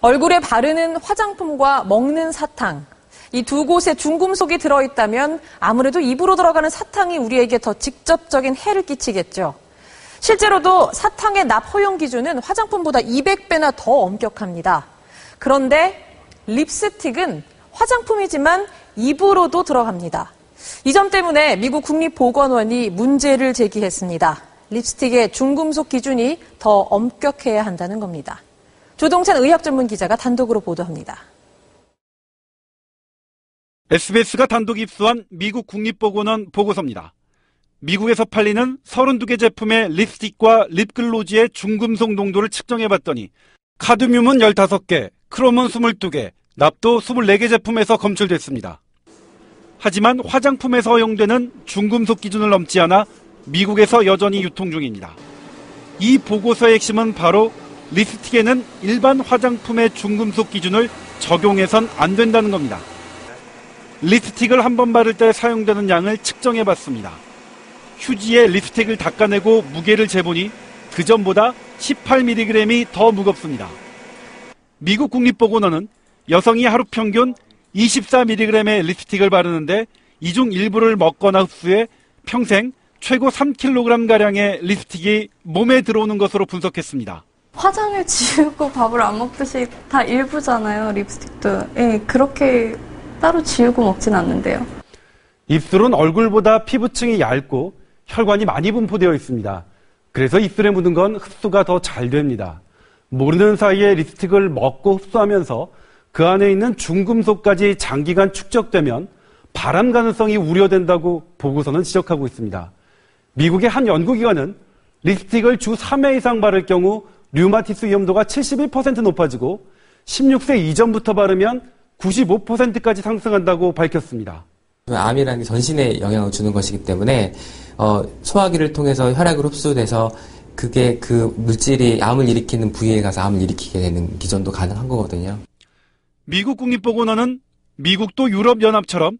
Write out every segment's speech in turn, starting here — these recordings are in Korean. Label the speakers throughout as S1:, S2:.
S1: 얼굴에 바르는 화장품과 먹는 사탕. 이 두 곳에 중금속이 들어있다면 아무래도 입으로 들어가는 사탕이 우리에게 더 직접적인 해를 끼치겠죠. 실제로도 사탕의 납 허용 기준은 화장품보다 200배나 더 엄격합니다. 그런데 립스틱은 화장품이지만 입으로도 들어갑니다. 이 점 때문에 미국 국립보건원이 문제를 제기했습니다. 립스틱의 중금속 기준이 더 엄격해야 한다는 겁니다. 조동찬 의학 전문 기자가 단독으로 보도합니다.
S2: SBS가 단독 입수한 미국 국립보건원 보고서입니다. 미국에서 팔리는 32개 제품의 립스틱과 립글로즈의 중금속 농도를 측정해봤더니 카드뮴은 15개, 크롬은 22개, 납도 24개 제품에서 검출됐습니다. 하지만 화장품에서 허용되는 중금속 기준을 넘지 않아 미국에서 여전히 유통 중입니다. 이 보고서의 핵심은 바로 립스틱에는 일반 화장품의 중금속 기준을 적용해선 안 된다는 겁니다. 립스틱을 한 번 바를 때 사용되는 양을 측정해 봤습니다. 휴지에 립스틱을 닦아내고 무게를 재보니 그 전보다 18mg이 더 무겁습니다. 미국 국립보건원은 여성이 하루 평균 24mg의 립스틱을 바르는데 이 중 일부를 먹거나 흡수해 평생 최고 3kg가량의 립스틱이 몸에 들어오는 것으로 분석했습니다.
S3: 화장을 지우고 밥을 안 먹듯이 다 일부잖아요, 립스틱도. 예, 그렇게 따로 지우고 먹진 않는데요.
S2: 입술은 얼굴보다 피부층이 얇고 혈관이 많이 분포되어 있습니다. 그래서 입술에 묻은 건 흡수가 더 잘 됩니다. 모르는 사이에 립스틱을 먹고 흡수하면서 그 안에 있는 중금속까지 장기간 축적되면 발암 가능성이 우려된다고 보고서는 지적하고 있습니다. 미국의 한 연구기관은 립스틱을 주 3회 이상 바를 경우 류마티스 위험도가 71% 높아지고 16세 이전부터 바르면 95%까지 상승한다고 밝혔습니다.
S4: 암이라는 게 전신에 영향을 주는 것이기 때문에 어, 소화기를 통해서 혈액으로 흡수돼서 그게 그 물질이 암을 일으키는 부위에 가서 암을 일으키게 되는 기전도 가능한 거거든요.
S2: 미국 국립보건원은 미국도 유럽연합처럼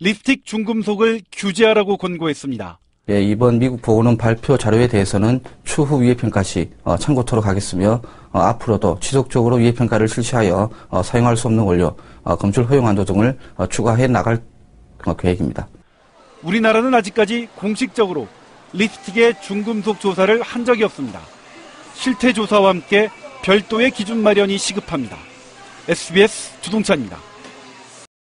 S2: 립스틱 중금속을 규제하라고 권고했습니다.
S5: 예, 이번 미국 보건원 발표 자료에 대해서는 추후 위해평가 시 어, 참고토록 하겠으며 어, 앞으로도 지속적으로 위해평가를 실시하여 어, 사용할 수 없는 원료, 어, 검출 허용 한도 등을 어, 추가해 나갈 어, 계획입니다.
S2: 우리나라는 아직까지 공식적으로 립스틱의 중금속 조사를 한 적이 없습니다. 실태 조사와 함께 별도의 기준 마련이 시급합니다. SBS 주동찬입니다.